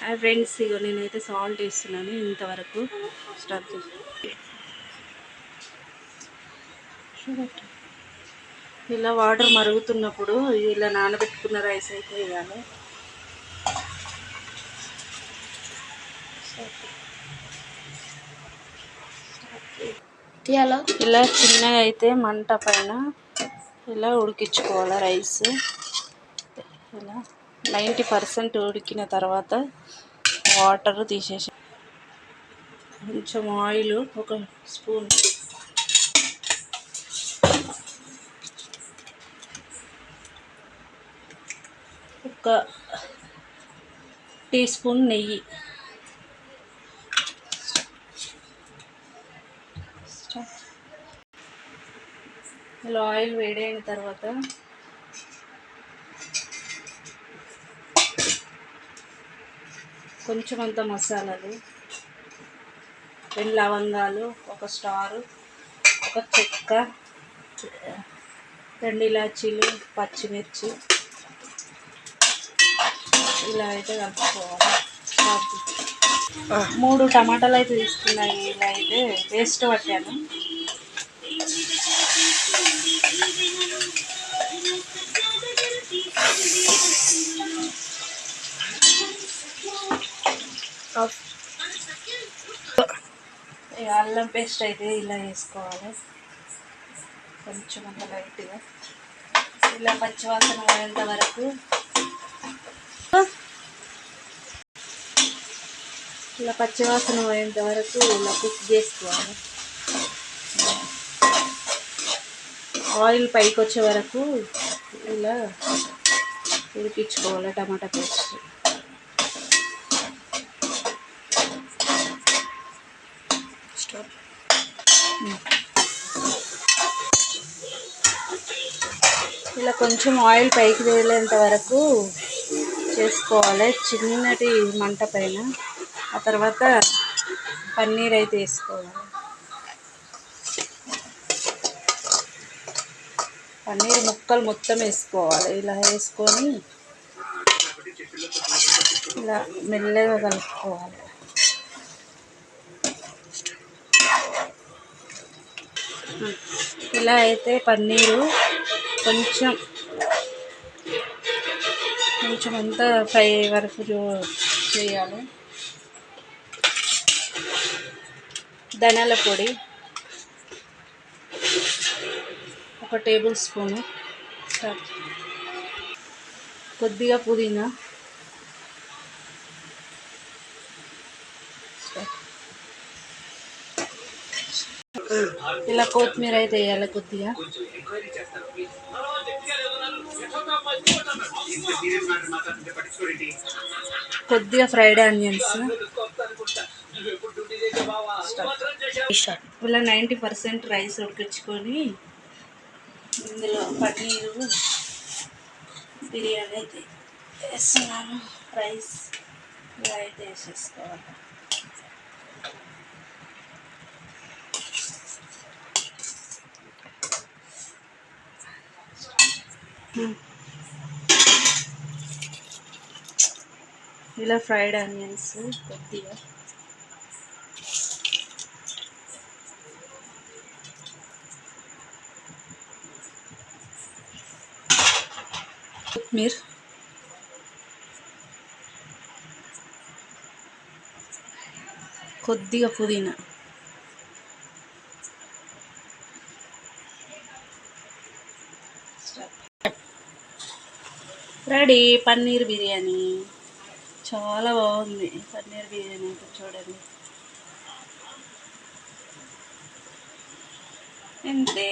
Hi friends ఇగో నేనైతే salt వేస్తున్నాను. ఇంతవరకు స్టార్ట్ చేసి ఇలా వాటర్ మరుగుతున్నప్పుడు ఇలా నానబెట్టుకున్న రైస్ అయితే వేయాలి. తీయాలో? ఇలా చిన్నగా అయితే మంట పైన ఇలా ఉడికించుకోవాలి రైస్. ఇలా. నైంటీ పర్సెంట్ ఉడికిన తర్వాత వాటర్ తీసేసి కొంచెం ఆయిల్ ఒక స్పూన్. ఒక టీ స్పూన్ నెయ్యి. ఇలా ఆయిల్ వేడైన తర్వాత కొంచెం అంత మసాలాలు రెండు లవంగాలు ఒక స్టారు ఒక చెక్క రెండు ఇలాచీలు పచ్చిమిర్చి. ఇలా అయితే కలుపుకోవాలి. మూడు టమాటాలు అయితే తీసుకున్నాయి ఇలా అయితే పేస్ట్ పట్టాను. అల్లం పేస్ట్ అయితే ఇలా వేసుకోవాలి కొంచెం అంత లైట్గా. ఇలా పచ్చివాసన పోయేంత వరకు. ఇలా పచ్చివాసన పోయేంత వరకు ఇలా కుక్ చేసుకోవాలి. ఆయిల్ పైకి వచ్చే వరకు ఇలా ఉడికించుకోవాలి టమాటా పేస్ట్. స్టవ్ ఇలా కొంచెం ఆయిల్ పైకి వేలేంత వరకు చేసుకోవాలి. చిన్నటి మంట పైన. ఆ తర్వాత పన్నీర్ అయితే వేసుకోవాలి. పన్నీర్ ముక్కలు మొత్తం వేసుకోవాలి. ఇలా వేసుకొని ఇలా మెల్లగా కలుపుకోవాలి. ఇలా అయితే పన్నీరు కొంచెం కొంచెం అంతా ఫ్రై వరకు చేయాలి. ధనియాల పొడి ఒక టేబుల్ స్పూను కొద్దిగా పుదీనా. ఇలా కొత్తిమీర అయితే వేయాలి కొద్దిగా. కొద్దిగా ఫ్రైడ్ ఆనియన్స్. ఇలా నైంటీ పర్సెంట్ రైస్ ఉడికించుకొని ఇందులో పన్నీరు బిర్యానీ అయితే వేస్తున్నాను. రైస్ ఇలా అయితే వేసేసుకోవాలి. ఇలా ఫ్రైడ్ ఆనియన్స్ కొద్దిగా. కొత్తిమీర. కొద్దిగా పుదీనా. రెడీ పన్నీర్ బిర్యానీ. చాలా బాగుంది. పన్నీర్ బిర్యానీ అయితే చూడండి. అంతే